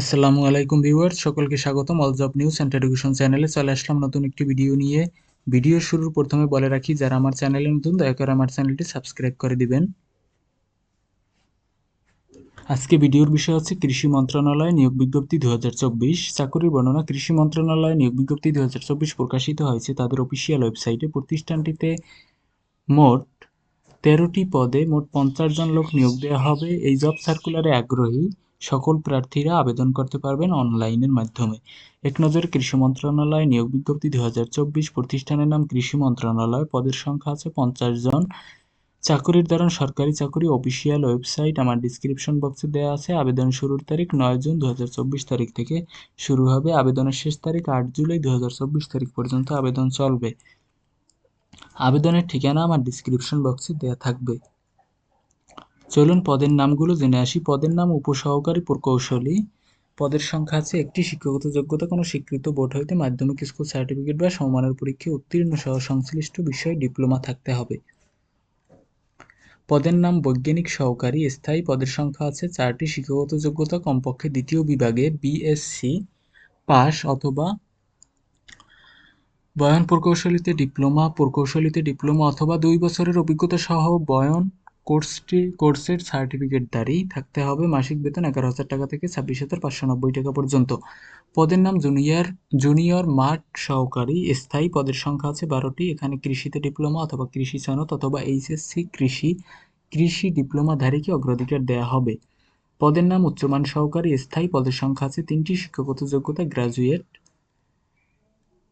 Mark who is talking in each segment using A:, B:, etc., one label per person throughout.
A: আসসালামু আলাইকুম ভিউয়ার্স, সকলকে স্বাগতম। All job news and education চ্যানেলে চলে আসলাম নতুন একটি ভিডিও নিয়ে। ভিডিও শুরুর প্রথমে বলে রাখি, যারা আমার চ্যানেলে নতুন, দয়া করে আমার চ্যানেলটি সাবস্ক্রাইব করে দিবেন। আজকে ভিডিওর বিষয় হচ্ছে কৃষি মন্ত্রণালয় নিয়োগ বিজ্ঞপ্তি দু হাজার চব্বিশ। চাকরির বর্ণনা, কৃষি মন্ত্রণালয় নিয়োগ বিজ্ঞপ্তি দু হাজার চব্বিশ প্রকাশিত হয়েছে। তাদের অফিসিয়াল ওয়েবসাইটে প্রতিষ্ঠানটিতে মোট তেরোটি পদে মোট পঞ্চাশ জন লোক নিয়োগ দেওয়া হবে। এই জব সার্কুলারে আগ্রহী সকল প্রার্থীরা আবেদন করতে পারবেন অনলাইনের মাধ্যমে। এক নজরে কৃষি মন্ত্রণালয় নিয়োগ বিজ্ঞপ্তি দু হাজার চব্বিশ প্রতিষ্ঠানের নাম কৃষি মন্ত্রণালয়। পদের সংখ্যা আছে পঞ্চাশ জন। চাকরির ধরন সরকারি চাকরি, অফিসিয়াল ওয়েবসাইট, আমার ডিসক্রিপশন বক্সে দেওয়া আছে। আবেদন শুরুর তারিখ নয় জুন দুই হাজার চব্বিশ তারিখ থেকে শুরু হবে। আবেদনের শেষ তারিখ আট জুলাই দুই হাজার চব্বিশ তারিখ পর্যন্ত আবেদন চলবে। আবেদনের ঠিকানা আমার ডিসক্রিপশন বক্সে দেওয়া থাকবে। চলুন পদের নামগুলো জেনে আসি। পদের নাম উপসহকারী প্রকৌশলী। পদের সংখ্যা আছে একটি। শিক্ষাগত যোগ্যতা কোনো স্বীকৃত বোর্ড হইতে মাধ্যমিক স্কুল সার্টিফিকেট বা সমমানের পরীক্ষায় উত্তীর্ণ সহ সংশ্লিষ্ট বিষয়ে ডিপ্লোমা থাকতে হবে। পদের নাম বৈজ্ঞানিক সহকারী। স্থায়ী পদের সংখ্যা আছে চারটি। শিক্ষাগত যোগ্যতা কমপক্ষে দ্বিতীয় বিভাগে বিএসসি পাস অথবা বয়ন প্রকৌশলীতে ডিপ্লোমা প্রকৌশলীতে ডিপ্লোমা অথবা দুই বছরের অভিজ্ঞতা সহ বয়ন কোর্সটি, কোর্সের সার্টিফিকেটধারী থাকতে হবে। মাসিক বেতন এগারো হাজার টাকা থেকে ছাব্বিশ হাজার পাঁচশো নব্বই টাকা পর্যন্ত। পদের নাম জুনিয়র জুনিয়র মাঠ সহকারী। স্থায়ী পদের সংখ্যা আছে বারোটি। এখানে কৃষিতে ডিপ্লোমা অথবা কৃষি সনদ অথবা এইচএসসি কৃষি কৃষি ডিপ্লোমাধারীকে অগ্রাধিকার দেওয়া হবে। পদের নাম উচ্চমান সহকারী। স্থায়ী পদের সংখ্যা আছে তিনটি। শিক্ষাগত যোগ্যতা, গ্রাজুয়েট।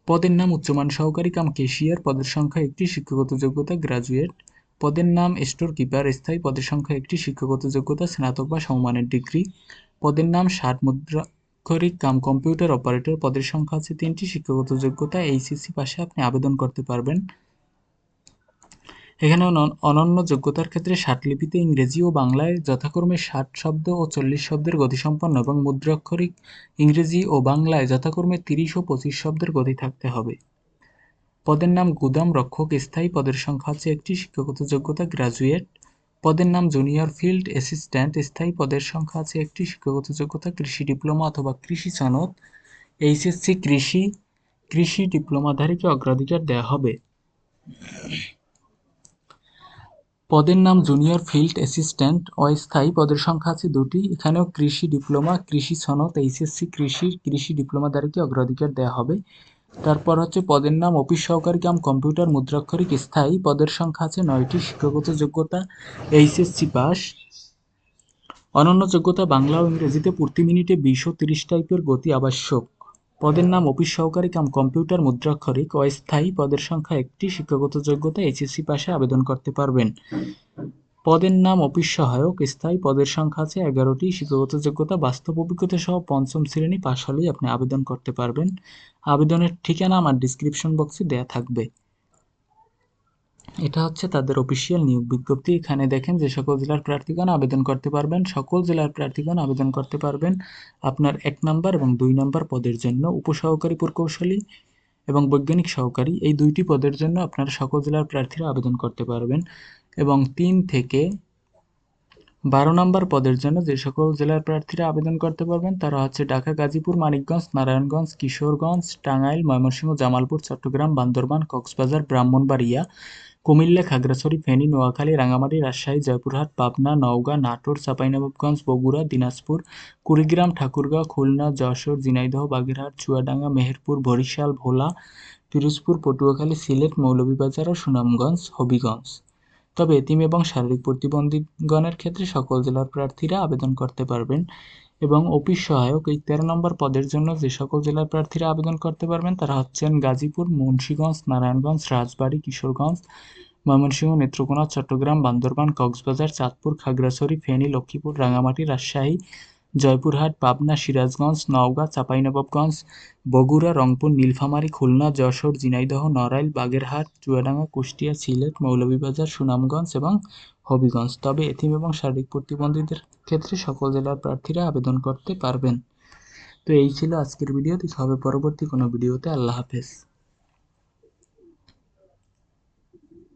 A: পদের নাম উচ্চমান সহকারী কাম কেশিয়ার পদের সংখ্যা একটি। শিক্ষাগত যোগ্যতা, গ্রাজুয়েট। পদের নাম স্টোর কিপার, স্থায়ী পদের সংখ্যা একটি, শিক্ষাগত যোগ্যতা, স্নাতক বা সমমানের ডিগ্রি। পদের নাম ষাট মুদ্রাক্ষরিক কাম কম্পিউটার অপারেটর। পদের সংখ্যা আছে তিনটি, শিক্ষাগত যোগ্যতা, এইচএসসি পাশে আপনি আবেদন করতে পারবেন। এখানে অনন্য যোগ্যতার ক্ষেত্রে লিপিতে ইংরেজি ও বাংলায় যথাক্রমে ষাট শব্দ ও চল্লিশ শব্দের গতিসম্পন্ন এবং মুদ্রাক্ষরিক ইংরেজি ও বাংলায় যথাক্রমে তিরিশ ও পঁচিশ শব্দের গতি থাকতে হবে। পদের নাম গুদাম রক্ষক স্থায়ী পদের সংখ্যা আছে একটি, শিক্ষাগত যোগ্যতা গ্রাজুয়েট পদের নাম জুনিয়র ফিল্ড অ্যাসিস্ট্যান্ট স্থায়ী পদের সংখ্যা আছে একটি, শিক্ষাগত যোগ্যতা কৃষি ডিপ্লোমা অথবা কৃষি সনদ। এইচএসসি কৃষি কৃষি ডিপ্লোমাধারীকে অগ্রাধিকার দেওয়া হবে। পদের নাম জুনিয়র ফিল্ড অ্যাসিস্ট্যান্ট অস্থায়ী পদের সংখ্যা আছে দুটি। এখানেও কৃষি ডিপ্লোমা কৃষি সনদ, এইচএসসি কৃষি কৃষি ডিপ্লোমাধারীকে অগ্রাধিকার দেওয়া হবে। তারপর হচ্ছে পদের নাম অফিস সহকারী কাম কম্পিউটার মুদ্রাক্ষরিক স্থায়ী। পদের সংখ্যা আছে নয়টি। শিক্ষাগত যোগ্যতা এইচএসসি পাস। অনন্য যোগ্যতা বাংলা ও ইংরেজিতে প্রতি মিনিটে বিশ তিরিশ টাইপের গতি আবশ্যক। পদের নাম অফিস সহকারী কাম কম্পিউটার মুদ্রাক্ষরিক অস্থায়ী। পদের সংখ্যা একটি। শিক্ষাগত যোগ্যতা এইচএসসি পাশে আবেদন করতে পারবেন। পদের নাম অফিস সহায়ক, স্থায়ী পদের সংখ্যা আছে এগারোটি। শিক্ষাগত যোগ্যতা, বাস্তব অভিজ্ঞতা সহ পঞ্চম শ্রেণি পাশ হলেই আপনি আবেদন করতে পারবেন। আবেদনের ঠিকানা আমার ডিসক্রিপশন বক্সে দেয়া থাকবে। এটা হচ্ছে তাদের অফিসিয়াল নিয়োগ বিজ্ঞপ্তি। এখানে দেখেন যে সকল জেলার প্রার্থীগণ আবেদন করতে পারবেন। সকল জেলার প্রার্থীগণ আবেদন করতে পারবেন আপনার এক নম্বর এবং দুই নম্বর পদের জন্য। উপসহকারী প্রকৌশলী এবং বৈজ্ঞানিক সহকারী, এই দুইটি পদের জন্য আপনারা সকল জেলার প্রার্থীরা আবেদন করতে পারবেন। এবং তিন থেকে বারো নম্বর পদের জন্য যে সকল জেলার প্রার্থীরা আবেদন করতে পারবেন, তারা হচ্ছে ঢাকা, গাজীপুর, মানিকগঞ্জ, নারায়ণগঞ্জ, কিশোরগঞ্জ, টাঙ্গাইল, ময়মনসিংহ, জামালপুর, চট্টগ্রাম, বান্দরবান, কক্সবাজার, ব্রাহ্মণবাড়িয়া, কুমিল্লা, খাগড়াছড়ি, ফেনী, নোয়াখালী রাঙামাটি রাজশাহী, জয়পুরহাট, পাবনা, নওগাঁ, নাটোর, চাঁপাইনবাবগঞ্জ, বগুড়া, দিনাজপুর, কুড়িগ্রাম, ঠাকুরগাঁও, খুলনা, যশোর, ঝিনাইদহ, বাগেরহাট, চুয়াডাঙ্গা, মেহেরপুর, বরিশাল, ভোলা, পিরোজপুর, পটুয়াখালী, সিলেট, মৌলভীবাজার ও সুনামগঞ্জ, হবিগঞ্জ। তবে এতিম এবং শারীরিক প্রতিবন্ধীগণের ক্ষেত্রে সকল জেলার প্রার্থীরা আবেদন করতে পারবেন এবং অফিস সহায়ক এই তেরো নম্বর পদের জন্য যে সকল জেলার প্রার্থীরা আবেদন করতে পারবেন তারা হচ্ছেন গাজীপুর, মুন্সীগঞ্জ, নারায়ণগঞ্জ, রাজবাড়ী, কিশোরগঞ্জ, ময়মনসিংহ, নেত্রকোনা, চট্টগ্রাম, বান্দরবান, কক্সবাজার, চাঁদপুর, খাগড়াছড়ি, ফেনী, লক্ষ্মীপুর রাঙামাটি রাজশাহী জয়পুরহাট, পাবনা, সিরাজগঞ্জ, নওগাঁ, চাঁপাইনবাবগঞ্জ, বগুড়া, রংপুর, নীলফামারী, খুলনা, যশোর, ঝিনাইদহ, নড়াইল, বাগেরহাট, চুয়াডাঙ্গা, কুষ্টিয়া, সিলেট, মৌলভীবাজার, সুনামগঞ্জ এবং হবিগঞ্জ। তবে এথিম এবং শারীরিক প্রতিবন্ধীদের ক্ষেত্রে সকল জেলার প্রার্থীরা আবেদন করতে পারবেন। তো এই ছিল আজকের ভিডিও। দেখা হবে পরবর্তী কোনো ভিডিওতে। আল্লাহ হাফেজ।